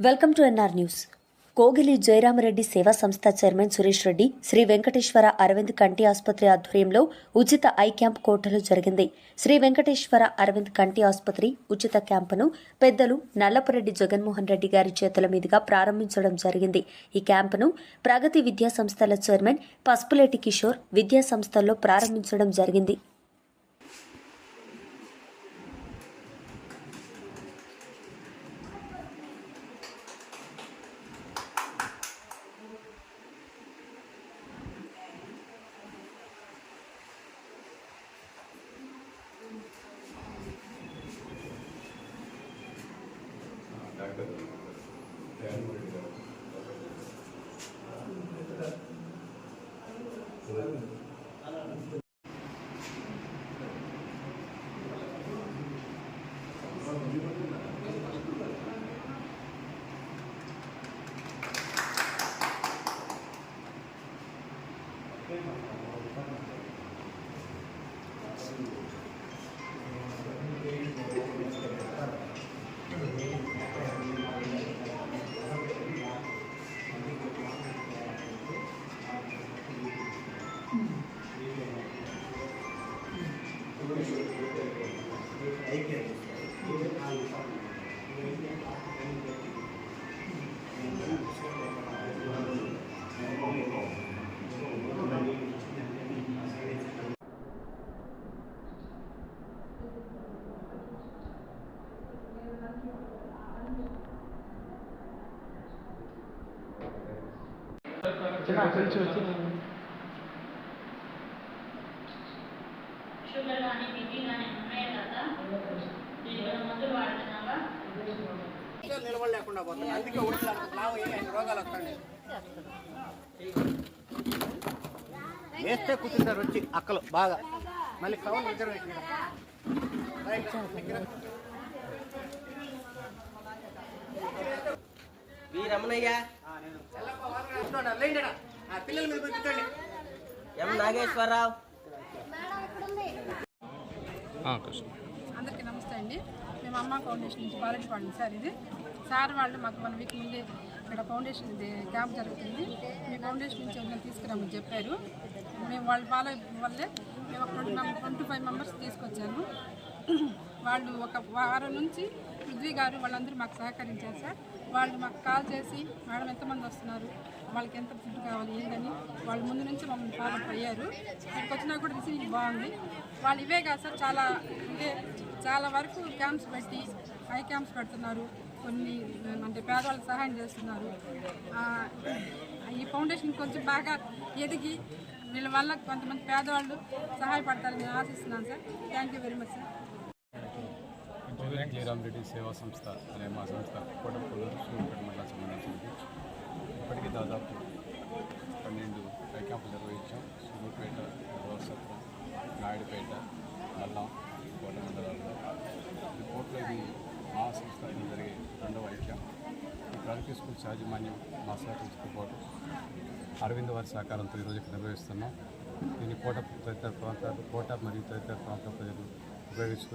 Welcome to NR news. Kogili Jayaramareddy Seva Samstha chairman Suresh Reddy Shri Venkateswara Aravind కంటి ఆసుపత్రి ఆధ్వర్యంలో ఉచిత I camp కోటలో జరిగింది. శ్రీ వెంకటేశ్వర అరవింద్ కంటి ఆసుపత్రి ఉచిత క్యాంపును పెద్దలు నల్లపరెడ్డి జగన్మోహన్ రెడ్డి గారి చేతుల మీదుగా ప్రారంభించడం జరిగింది. ఈ క్యాంపును ప్రగతి విద్యా సంస్థల చైర్మన్ పసుపులేటి కిషోర్ విద్యా సంస్థల్లో ప్రారంభించడం జరిగింది. డాక్టర్ జగన్ రెడ్డి గారు షుగర్ కానీ బీపీ కానీ ఉన్నాయి కదా దీనికి మందులు వాడుతున్నావా నిలబడలేకుండా పోతుంది అందుకే అయ్యి రోగాలు వస్తాయి వేస్తే కూర్చుంటారు వచ్చి అక్కలు బాగా మళ్ళీ కవర్ దగ్గర పెట్టినారు. ఎం నాగేశ్వరరావు? అందరికీ నమస్తే అండి. మేము అమ్మ ఫౌండేషన్ నుంచి బాలెట్ వాళ్ళం సార్ ఇది. సార్ వాళ్ళు మాకు వన్ వీక్ ముందే ఇక్కడ ఫౌండేషన్ క్యాంప్ జరుగుతుంది. మీ ఫౌండేషన్ నుంచి ఎవరైనా తీసుకురామని చెప్పారు. మేము వాళ్ళు ఫాలో అయిపోవడం వల్లే మేము ఒక ట్వంటీ ట్వంటీ ఫైవ్ మెంబర్స్ తీసుకొచ్చాను వాళ్ళు ఒక వారం నుంచి పృథ్వీ గారు వాళ్ళందరూ మాకు సహకరించారు సార్. వాళ్ళు మాకు కాల్ చేసి మేడం ఎంతమంది వస్తున్నారు? వాళ్ళకి ఎంత ఫుడ్ కావాలి? ఏందని? వాళ్ళు ముందు నుంచి మమ్మల్ని ఫాలో అయ్యారు. ఇక్కడికి వచ్చినా కూడా రిసీవింగ్ బాగుంది. వాళ్ళు ఇవే కాదు సార్ చాలా ఇదే చాలా వరకు క్యాంప్స్ పెట్టి హై క్యాంప్స్ పెడుతున్నారు కొన్ని అంటే పేదవాళ్ళకి సహాయం చేస్తున్నారు. ఈ ఫౌండేషన్ కొంచెం బాగా ఎదిగి వీళ్ళ వల్ల కొంతమంది పేదవాళ్ళు సహాయపడతారని నేను ఆశిస్తున్నాను sir. Thank you very much sir Julian Jayaram Reddy Seva Samstha అనే మా సంస్థ కోటపల్లి సూర్యపేట మండలం సంబంధించింది ఇప్పటికీ దాదాపు పన్నెండు ఐ క్యాంపులు నిర్వహించాం. సూర్యపేట రోసత్వం నాయుడుపేట నల్లం కోట మండలాల్లో ఈ కోట్లో ఇది మా సంస్థ జరిగే రెండవ ఐక్యం. ప్రైవేట్ ఈ స్కూల్ యాజమాన్యం మా సహకరించుతో పాటు అరవింద్ వారి సహకారంతో ఈరోజు ఇక్కడ నిర్వహిస్తున్నాం. దీన్ని కోట తదితర ప్రాంతాలు కోట మరియు తదితర ప్రాంతాల ప్రజలు ఉపయోగించుకుని